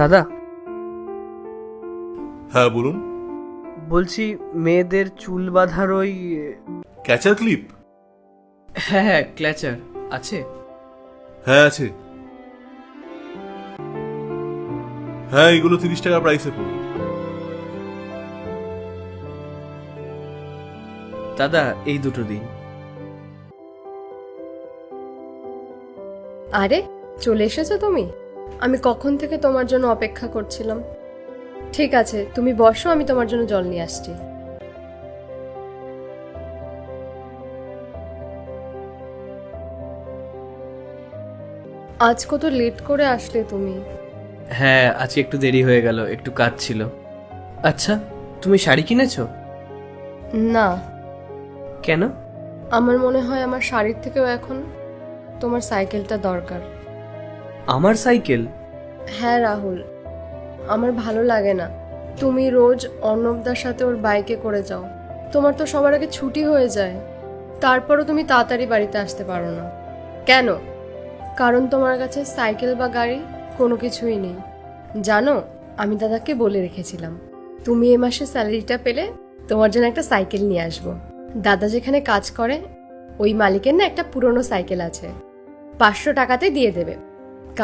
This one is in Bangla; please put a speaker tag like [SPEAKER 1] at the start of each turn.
[SPEAKER 1] দাদা।
[SPEAKER 2] হ্যাঁ বলুন।
[SPEAKER 1] বলছি মেয়েদের চুল বাঁধার ওই
[SPEAKER 2] ক্যাচার ক্লিপ?
[SPEAKER 1] হ্যাঁ হ্যাঁ ক্ল্যাচার আছে।
[SPEAKER 2] হ্যাঁ আছে। হ্যাঁ এগুলো তিরিশ টাকা প্রাইসে পড়বে।
[SPEAKER 1] দাদা এই দুটো দিন।
[SPEAKER 3] আরে চলে এসেছ তুমি? আমি কখন থেকে তোমার জন্য অপেক্ষা করছিলাম? ঠিক আছে তুমি বসো আমি তোমার জন্য জল নিয়ে আসছি। আজ কত লেট করে আসলে তুমি।
[SPEAKER 1] হ্যাঁ আজকে একটু দেরি হয়ে গেল একটু কাজ ছিল। আচ্ছা তুমি শাড়ি কিনেছো?
[SPEAKER 3] না।
[SPEAKER 1] কেন?
[SPEAKER 3] আমার মনে হয় আমার শাড়ির থেকেও এখন তোমার সাইকেলটা দরকার।
[SPEAKER 1] আমার সাইকেল?
[SPEAKER 3] হ্যাঁ রাহুল। আমার ভালো লাগে না। তুমি রোজ অর্ণবদার সাথে ওর বাইকে করে যাও। তোমার তো সবার আগে ছুটি হয়ে যায়। তারপরও তুমি তাড়াতাড়ি বাড়িতে আসতে পারো না। কেন? কারণ তোমার কাছে সাইকেল বা গাড়ি কোনো কিছুই নেই। জানো, আমি দাদাকে বলে রেখেছিলাম, তুমি এ মাসে স্যালারিটা পেলে তোমার জন্য একটা সাইকেল নিয়ে আসব। দাদা যেখানে কাজ করে, ওই মালিকের না একটা পুরনো সাইকেল আছে। পাঁচশো টাকাতে দিয়ে দেবে।